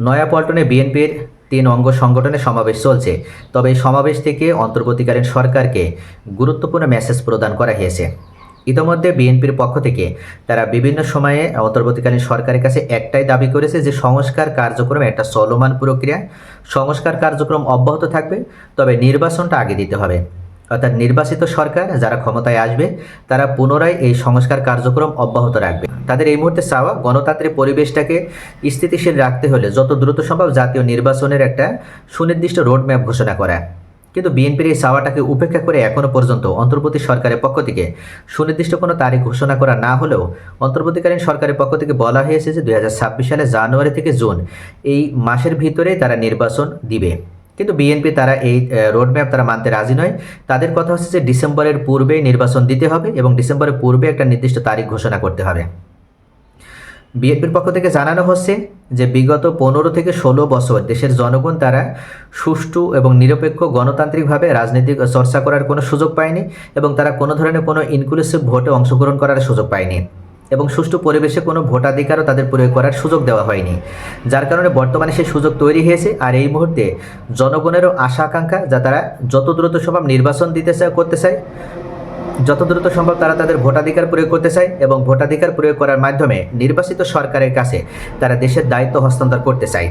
নয়াপল্টনে বিএনপির তিন অঙ্গ সংগঠনের সমাবেশ চলছে। তবে এই সমাবেশ থেকে অন্তর্বর্তীকালীন সরকারকে গুরুত্বপূর্ণ মেসেজ প্রদান করা হয়েছে। ইতোমধ্যে বিএনপির পক্ষ থেকে তারা বিভিন্ন সময়ে অন্তর্বর্তীকালীন সরকারের কাছে একটাই দাবি করেছে যে সংস্কার কার্যক্রম একটা চলমান প্রক্রিয়া। সংস্কার কার্যক্রম অব্যাহত থাকবে, তবে নির্বাচনটা আগে দিতে হবে। অর্থাৎ নির্বাচিত সরকার যারা ক্ষমতায় আসবে, তারা পুনরায় এই সংস্কার কার্যক্রম অব্যাহত রাখবে। তাদের এই মুহূর্তে চাওয়া গণতান্ত্রিক পরিবেশটাকে স্থিতিশীল রাখতে হলে যত দ্রুত সম্ভব জাতীয় নির্বাচনের একটা সুনির্দিষ্ট রোডম্যাপ ঘোষণা করা। কিন্তু বিএনপির এই চাওয়াটাকে উপেক্ষা করে এখনও পর্যন্ত অন্তর্বর্তী সরকারের পক্ষ থেকে সুনির্দিষ্ট কোনো তারিখ ঘোষণা করা না হলেও অন্তর্বর্তীকালীন সরকারের পক্ষ থেকে বলা হয়েছে যে দুই হাজার ছাব্বিশ সালে জানুয়ারি থেকে জুন এই মাসের ভিতরে তারা নির্বাচন দিবে। কিন্তু বিএনপি তারা এই রোডম্যাপ তারা মানতে রাজি নয়। তাদের কথা হচ্ছে যে ডিসেম্বরের পূর্বেই নির্বাচন দিতে হবে এবং ডিসেম্বরের পূর্বে একটা নির্দিষ্ট তারিখ ঘোষণা করতে হবে। বিএনপির পক্ষ থেকে জানানো হচ্ছে যে বিগত পনেরো থেকে ষোলো বছর দেশের জনগণ তারা সুষ্ঠু এবং নিরপেক্ষ গণতান্ত্রিকভাবে রাজনৈতিক চর্চা করার কোনো সুযোগ পায়নি এবং তারা কোনো ধরনের কোনো ইনক্লুসিভ ভোটে অংশগ্রহণ করার সুযোগ পায়নি। এবং সুষ্ঠু পরিবেশে কোনো ভোটাধিকারও তাদের প্রয়োগ করার সুযোগ দেওয়া হয়নি। যার কারণে বর্তমানে সেই সুযোগ তৈরি হয়েছে আর এই মুহূর্তে জনগণেরও আশা আকাঙ্ক্ষা যা তারা যত দ্রুত সম্ভব নির্বাচন দিতে চায় করতে চায়, যত দ্রুত সম্ভব তারা তাদের ভোটাধিকার প্রয়োগ করতে চায় এবং ভোটাধিকার প্রয়োগ করার মাধ্যমে নির্বাচিত সরকারের কাছে তারা দেশের দায়িত্ব হস্তান্তর করতে চায়।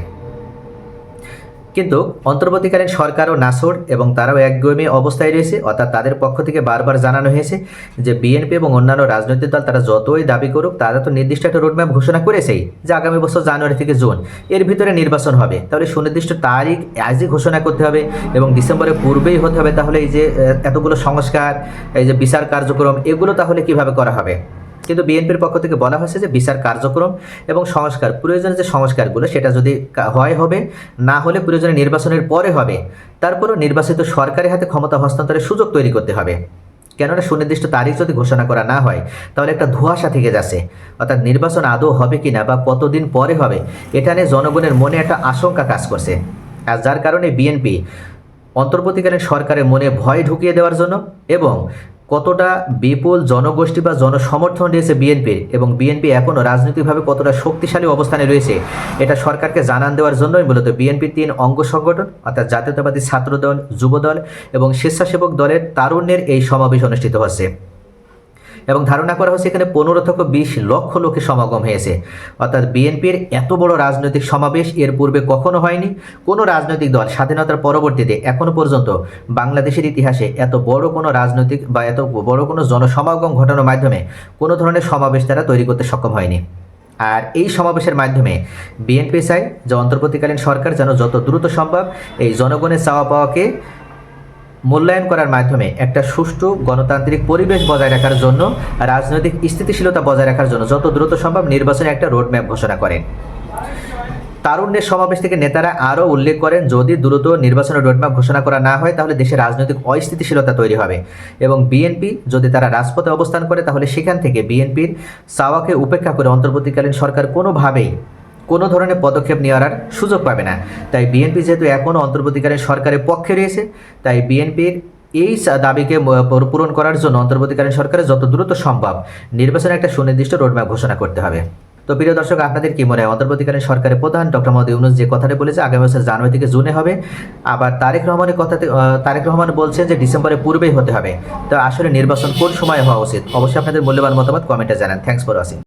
কিন্তু অন্তর্বর্তীকালীন সরকারও নাসর এবং তারাও একগমী অবস্থায় রয়েছে, অর্থাৎ তাদের পক্ষ থেকে বারবার জানানো হয়েছে যে বিএনপি এবং অন্যান্য রাজনৈতিক দল তারা যতই দাবি করুক, তারা তো নির্দিষ্ট একটা রোডম্যাপ ঘোষণা করেছেই যে আগামী বছর জানুয়ারি থেকে জুন। এর ভিতরে নির্বাচন হবে। তাহলে সুনির্দিষ্ট তারিখ আজই ঘোষণা করতে হবে এবং ডিসেম্বরের পূর্বেই হতে হবে। তাহলে এই যে এতগুলো সংস্কার, এই যে বিচার কার্যক্রম, এগুলো তাহলে কীভাবে করা হবে? কিন্তু বিএনপির পক্ষ থেকে বলা হয়েছে যে বিচার কার্যক্রম এবং সংস্কার, প্রয়োজনে যে সংস্কারগুলো সেটা যদি হয় হবে, না হলে প্রয়োজনে নির্বাচনের পরে হবে, তারপরও নির্বাচিত সরকারের হাতে ক্ষমতা হস্তান্তরের সুযোগ তৈরি করতে হবে। কেননা সুনির্দিষ্ট তারিখ যদি ঘোষণা করা না হয়, তাহলে একটা ধোঁয়াশা থেকে যাচ্ছে। অর্থাৎ নির্বাচন আদৌ হবে কি না বা কতদিন পরে হবে, এটা নিয়ে জনগণের মনে একটা আশঙ্কা কাজ করছে। আর যার কারণে বিএনপি অন্তর্বর্তীকালীন সরকারের মনে ভয় ঢুকিয়ে দেওয়ার জন্য এবং কতটা বিপুল জনগোষ্ঠী বা জনসমর্থন রয়েছে বিএনপির এবং বিএনপি এখনও রাজনৈতিকভাবে কতটা শক্তিশালী অবস্থানে রয়েছে, এটা সরকারকে জানান দেওয়ার জন্যই মূলত বিএনপির তিন অঙ্গ সংগঠন, অর্থাৎ জাতীয়তাবাদী ছাত্রদল, যুবদল এবং স্বেচ্ছাসেবক দলের তারুণ্যের এই সমাবেশ অনুষ্ঠিত হচ্ছে। এবং ধারণা করা হচ্ছে এখানে পনেরো থেকে বিশ লক্ষ লোকের সমাগম হয়েছে। অর্থাৎ বিএনপির এত বড় রাজনৈতিক সমাবেশ এর পূর্বে কখনো হয়নি। কোনো রাজনৈতিক দল স্বাধীনতার পরবর্তীতে এখনও পর্যন্ত বাংলাদেশের ইতিহাসে এত বড় কোনো রাজনৈতিক বা এত বড় কোনো জনসমাগম ঘটানোর মাধ্যমে কোনো ধরনের সমাবেশ তারা তৈরি করতে সক্ষম হয়নি। আর এই সমাবেশের মাধ্যমে বিএনপি চাই যে অন্তর্বর্তীকালীন সরকার যেন যত দ্রুত সম্ভব এই জনগণের চাওয়া পাওয়াকে মূল্যায়ন করার মাধ্যমে একটা সুষ্ঠু গণতান্ত্রিক পরিবেশ বজায় রাখার জন্য, রাজনৈতিক স্থিতিশীলতা বজায় রাখার জন্য যত দ্রুত সম্ভব নির্বাচনে একটা রোডম্যাপ ঘোষণা করেন। তারুণ্যের সমাবেশ থেকে নেতারা আরও উল্লেখ করেন, যদি দ্রুত নির্বাচনের রোডম্যাপ ঘোষণা করা না হয়, তাহলে দেশের রাজনৈতিক অস্থিতিশীলতা তৈরি হবে এবং বিএনপি যদি তারা রাজপথে অবস্থান করে, তাহলে সেখান থেকে বিএনপির চাওয়াকে উপেক্ষা করে অন্তর্বর্তীকালীন সরকার কোনোভাবেই কোনো ধরনের পদক্ষেপ নেওয়ার সুযোগ পাবে না। তাই বিএনপি যেহেতু এখনও অন্তর্বর্তীকালীন সরকারের পক্ষে রয়েছে, তাই বিএনপির এই দাবিকে পূরণ করার জন্য অন্তর্বর্তীকালীন সরকারের যত দ্রুত সম্ভব নির্বাচনে একটা সুনির্দিষ্ট রোডম্যাপ ঘোষণা করতে হবে। তো প্রিয় দর্শক, আপনাদের কি মনে হয়? অন্তর্বর্তীকালীন সরকারের প্রধান ডক্টর মোহাম্মদ ইউনুস যে কথাটা বলেছে, আগামী বছর জানুয়ারি থেকে জুনে হবে। আবার তারেক রহমানের কথাতে তারেক রহমান বলছেন যে ডিসেম্বরের পূর্বেই হতে হবে। তো আসলে নির্বাচন কোন সময় হওয়া উচিত? অবশ্যই আপনাদের মূল্যবান মতামত কমেন্টে জানান। Thanks for watching